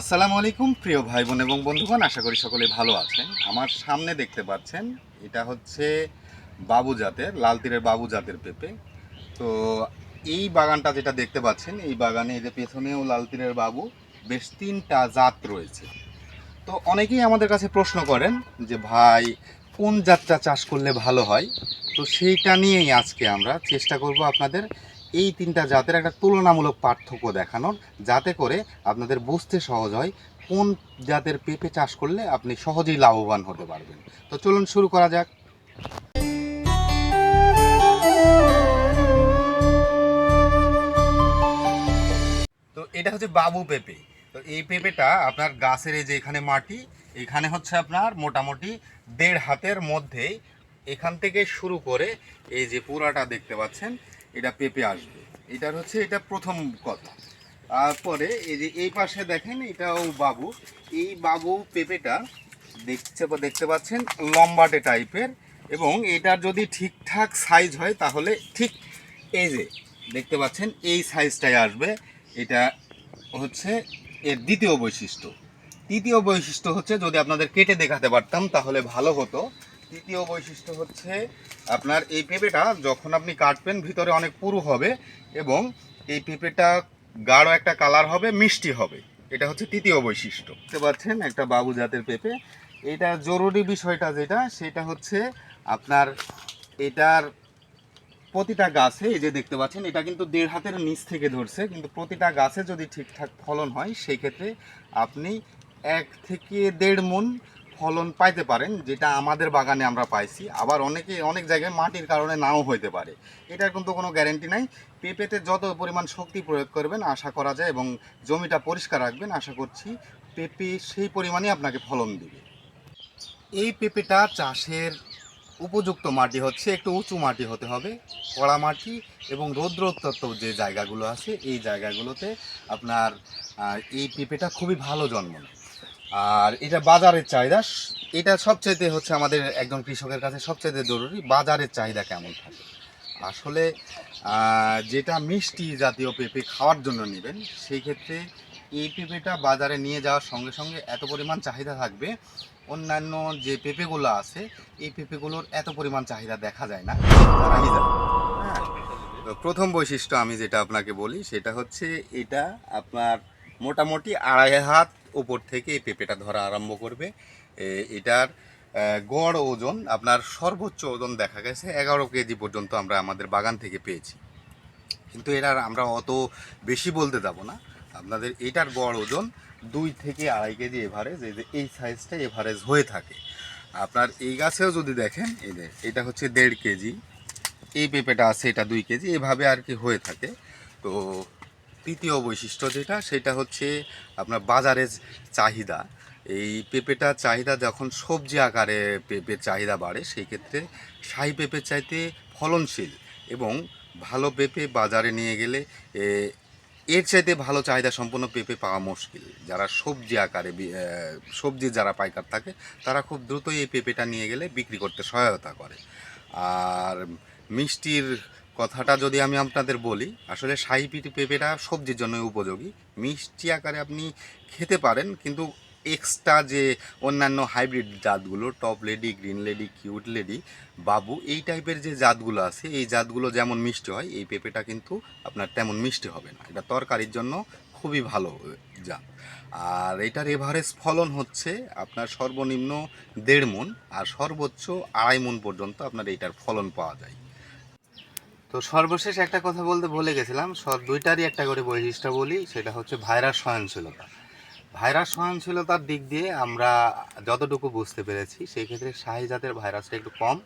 আসসালামু আলাইকুম, প্রিয় ভাই বোন এবং বন্ধুগণ, আশা করি সকলে ভালো আছেন। আমার সামনে দেখতে পাচ্ছেন, এটা হচ্ছে বাবু জাতের, লাল তীরের বাবু জাতের পেঁপে। তো এই বাগানটা যেটা দেখতে পাচ্ছেন, এই বাগানে এই যে পেছনেও লাল তীরের বাবু, বেশ তিনটা জাত রয়েছে। তো অনেকেই আমাদের কাছে প্রশ্ন করেন যে, ভাই, কোন জাতটা চাষ করলে ভালো হয়? তো সেইটা নিয়েই আজকে আমরা চেষ্টা করব আপনাদের এই তিনটা জাতের একটা তুলনামূলক পার্থক্য দেখানোর, যাতে করে আপনাদের বুঝতে সহজ হয় কোন জাতের পেঁপে চাষ করলে আপনি সহজেই লাভবান হতে পারবেন। তো চলুন শুরু করা যাক। তো এটা হচ্ছে বাবু পেঁপে। তো এই পেঁপেটা আপনার গাছের এই যে এখানে মাটি, এখানে হচ্ছে আপনার মোটামুটি দেড় হাতের মধ্যে এখান থেকে শুরু করে এই যে পুরাটা দেখতে পাচ্ছেন এটা পেঁপে আসবে। এটার হচ্ছে, এটা প্রথম কথা। তারপরে এই যে এই পাশে দেখেন, এটাও বাবু। এই বাবু পেঁপেটা দেখছে দেখতে পাচ্ছেন, লম্বাটে টাইপের। এবং এটার যদি ঠিকঠাক সাইজ হয়, তাহলে ঠিক এই যে দেখতে পাচ্ছেন, এই সাইজটাই আসবে। এটা হচ্ছে এর দ্বিতীয় বৈশিষ্ট্য। তৃতীয় বৈশিষ্ট্য হচ্ছে, যদি আপনাদের কেটে দেখাতে পারতাম, তাহলে ভালো হতো। তৃতীয় বৈশিষ্ট্য হচ্ছে আপনার এই পেঁপেটা যখন আপনি কাটবেন, ভিতরে অনেক পুরু হবে এবং এই পেঁপেটা গাঢ় একটা কালার হবে, মিষ্টি হবে। এটা হচ্ছে তৃতীয় বৈশিষ্ট্য। দেখতে পাচ্ছেন, একটা বাবু জাতের পেঁপে। এটা জরুরি বিষয়টা যেটা, সেটা হচ্ছে আপনার এটার প্রতিটা গাছে, এই যে দেখতে পাচ্ছেন, এটা কিন্তু দেড় হাতের নিচ থেকে ধরছে, কিন্তু প্রতিটা গাছে যদি ঠিকঠাক ফলন হয়, সেই ক্ষেত্রে আপনি এক থেকে দেড় মন ফলন পাইতে পারেন, যেটা আমাদের বাগানে আমরা পাইছি। আবার অনেকে অনেক জায়গায় মাটির কারণে নাও হইতে পারে। এটার কিন্তু কোনো গ্যারেন্টি নাই। পেঁপেতে যত পরিমাণ শক্তি প্রয়োগ করবেন, আশা করা যায় এবং জমিটা পরিষ্কার রাখবেন, আশা করছি পেঁপে সেই পরিমাণে আপনাকে ফলন দিবে। এই পেঁপেটা চাষের উপযুক্ত মাটি হচ্ছে, একটু উঁচু মাটি হতে হবে, কড়া মাটি এবং রৌদ্রোত্তপ্ত যে জায়গাগুলো আছে, এই জায়গাগুলোতে আপনার এই পেঁপেটা খুবই ভালো জন্ম নেয়। আর এটা বাজারের চাহিদা। এটা সবচাইতে হচ্ছে আমাদের একজন কৃষকের কাছে সবচাইতে জরুরি, বাজারের চাহিদা কেমন থাকে? আসলে যেটা মিষ্টি জাতীয় পেঁপে খাওয়ার জন্য নেবেন, সেই ক্ষেত্রে এই পেঁপেটা বাজারে নিয়ে যাওয়ার সঙ্গে সঙ্গে এত পরিমাণ চাহিদা থাকবে। অন্যান্য যে পেঁপেগুলো আছে, এই পেঁপেগুলোর এত পরিমাণ চাহিদা দেখা যায় না। হ্যাঁ প্রথম বৈশিষ্ট্য আমি যেটা আপনাকে বলি, সেটা হচ্ছে এটা আপনার মোটামুটি আড়াই হাত উপর থেকে এই পেঁপেটা ধরা আরম্ভ করবে। এটার গড় ওজন, আপনার সর্বোচ্চ ওজন দেখা গেছে এগারো কেজি পর্যন্ত আমরা আমাদের বাগান থেকে পেয়েছি। কিন্তু এটার আমরা অত বেশি বলতে যাব না। আপনাদের এটার গড় ওজন দুই থেকে আড়াই কেজি এভারেজ, এই যে এই সাইজটা এভারেজ হয়ে থাকে। আপনার এই গাছেও যদি দেখেন যে এটা হচ্ছে দেড় কেজি, এই পেঁপেটা আছে এটা দুই কেজি, এভাবে আর কি হয়ে থাকে। তো তৃতীয় বৈশিষ্ট্য যেটা, সেটা হচ্ছে আপনার বাজারের চাহিদা। এই পেঁপেটা চাহিদা যখন সবজি আকারে পেঁপের চাহিদা বাড়ে, সেই ক্ষেত্রে শাহি পেঁপের চাইতে ফলনশীল এবং ভালো পেঁপে বাজারে নিয়ে গেলে এর চাইতে ভালো চাহিদা সম্পন্ন পেঁপে পাওয়া মুশকিল। যারা সবজি আকারে সবজি যারা পাইকার থাকে, তারা খুব দ্রুতই এই পেঁপেটা নিয়ে গেলে বিক্রি করতে সহায়তা করে। আর মিষ্টির কথাটা যদি আমি আপনাদের বলি, আসলে শাহি পিটি পেঁপেটা সবজির জন্য উপযোগী। মিষ্টি আকারে আপনি খেতে পারেন, কিন্তু এক্সট্রা যে অন্যান্য hybrid জাতগুলো top lady green lady cute lady বাবু, এই টাইপের যে জাতগুলো আছে, এই জাতগুলো যেমন মিষ্টি হয়, এই পেঁপেটা কিন্তু আপনার তেমন মিষ্টি হবে না। এটা তরকারির জন্য খুবই ভালো জাত। আর এটার এভারেজ ফলন হচ্ছে আপনার সর্বনিম্ন দেড় মন আর সর্বোচ্চ আড়াই মন পর্যন্ত আপনার এইটার ফলন পাওয়া যায়। তো সর্বশেষ একটা কথা বলতে ভুলে গেছিলাম। দুইটারই একটা করে বৈশিষ্ট্য বলি, সেটা হচ্ছে ভাইরাস সহনশীলতা। ভাইরাস সহনশীলতার দিক দিয়ে আমরা যতটুকু বুঝতে পেরেছি, সেই ক্ষেত্রে শাহি জাতের ভাইরাসটা একটু কম,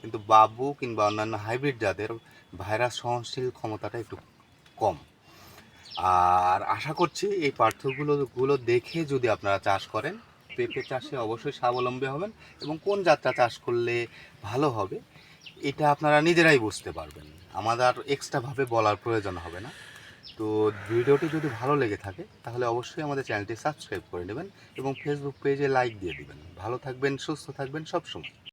কিন্তু বাবু কিংবা অন্যান্য হাইব্রিড জাতের ভাইরাস সহনশীল ক্ষমতাটা একটু কম। আর আশা করছি এই পার্থক্যগুলো গুলো দেখে যদি আপনারা চাষ করেন, পেঁপে চাষে অবশ্যই স্বাবলম্বী হবেন এবং কোন জাতটা চাষ করলে ভালো হবে, এটা আপনারা নিজেরাই বুঝতে পারবেন। আমাদের আর এক্সট্রাভাবে বলার প্রয়োজন হবে না। তো ভিডিওটি যদি ভালো লেগে থাকে, তাহলে অবশ্যই আমাদের চ্যানেলটি সাবস্ক্রাইব করে নেবেন এবং ফেসবুক পেজে লাইক দিয়ে দিবেন। ভালো থাকবেন, সুস্থ থাকবেন সবসময়।